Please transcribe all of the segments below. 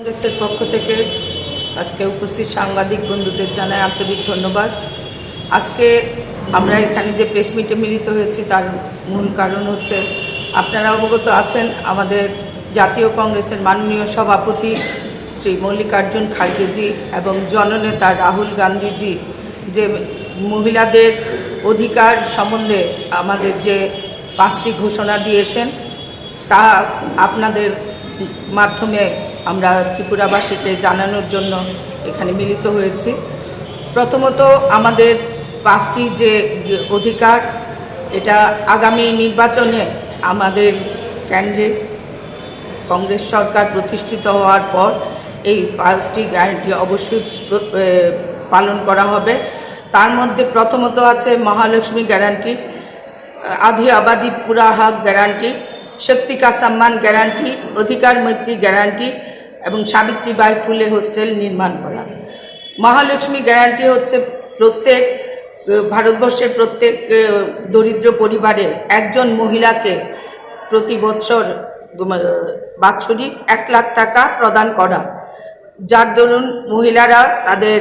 কংগ্রেসের পক্ষ থেকে আজকে উপস্থিত সাংবাদিক বন্ধুদের জানাই আন্তরিক ধন্যবাদ। আজকে আমরা এখানে যে প্রেস মিটে মিলিত হয়েছি তার মূল কারণ হচ্ছে আপনারা অবগত আছেন, আমাদের জাতীয় কংগ্রেসের মাননীয় সভাপতি শ্রী মল্লিকার্জুন খাড়গেজি এবং জননেতা রাহুল গান্ধীজি যে মহিলাদের অধিকার সম্বন্ধে আমাদের যে পাঁচটি ঘোষণা দিয়েছেন, তা আপনাদের মাধ্যমে আমরা ত্রিপুরাবাসীকে জানানোর জন্য এখানে মিলিত হয়েছি। প্রথমত আমাদের পাঁচটি যে অধিকার, এটা আগামী নির্বাচনে আমাদের কেন্দ্রে কংগ্রেস সরকার প্রতিষ্ঠিত হওয়ার পর এই পাঁচটি গ্যারান্টি অবশ্যই পালন করা হবে। তার মধ্যে প্রথমত আছে মহালক্ষ্মী গ্যারান্টি, আধি আবাদি পুরা হক গ্যারান্টি, শক্তি কা সম্মান গ্যারান্টি, অধিকার মৈত্রী গ্যারান্টি এবং সাবিত্রীবাই ফুলে হোস্টেল নির্মাণ করা। মহালক্ষ্মী গ্যারান্টি হচ্ছে প্রত্যেক ভারতবর্ষের প্রত্যেক দরিদ্র পরিবারে একজন মহিলাকে প্রতি বছর বাৎসরিক এক লাখ টাকা প্রদান করা। যার দরুন মহিলারা তাদের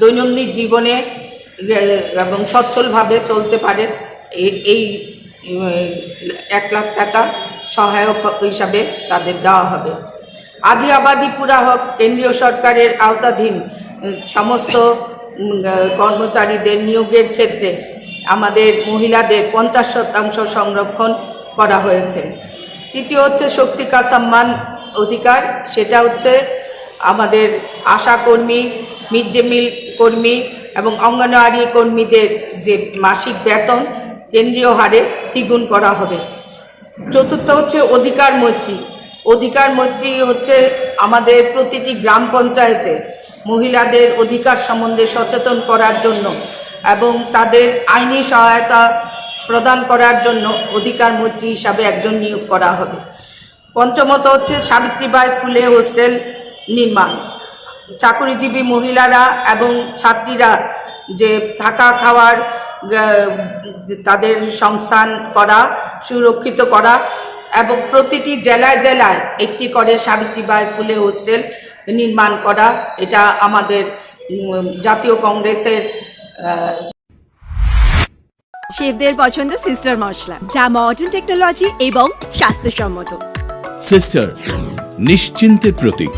দৈনন্দিন জীবনে এবং সচ্ছলভাবে চলতে পারে এই এক লাখ টাকা সহায়ক হিসাবে তাদের দেওয়া হবে। আদি আবাদি পুরা হক কেন্দ্রীয় সরকারের আওতাধীন সমস্ত কর্মচারীদের নিয়োগের ক্ষেত্রে আমাদের মহিলাদের পঞ্চাশ শতাংশ সংরক্ষণ করা হয়েছে। তৃতীয় হচ্ছে শক্তিকা সম্মান অধিকার, সেটা হচ্ছে আমাদের আশা কর্মী মিড ডে মিল কর্মী এবং অঙ্গনওয়াড়ি কর্মীদের যে মাসিক বেতন কেন্দ্রীয় হারে দ্বিগুণ করা হবে। চতুর্থ হচ্ছে অধিকার মৈত্রী। অধিকার মৈত্রী হচ্ছে আমাদের প্রতিটি গ্রাম পঞ্চায়েতে মহিলাদের অধিকার সম্বন্ধে সচেতন করার জন্য এবং তাদের আইনি সহায়তা প্রদান করার জন্য অধিকার মৈত্রী হিসাবে একজন নিয়োগ করা হবে। পঞ্চমত হচ্ছে সাবিত্রীবাই ফুলে হোস্টেল নির্মাণ। চাকরিজীবী মহিলারা এবং ছাত্রীরা যে থাকা খাওয়ার তাদের সংস্থান করা সুরক্ষিত করা এবং প্রতিটি জেলায় জেলায় একটি করে সাবিত্রীবাই ফুলে হোস্টেল নির্মাণ করা। এটা আমাদের জাতীয় কংগ্রেসের আহ, শেফদের পছন্দ সিস্টার মশলা যা মডার্ন টেকনোলজি এবং স্বাস্থ্যসম্মত। সিস্টার নিশ্চিন্তের প্রতীক।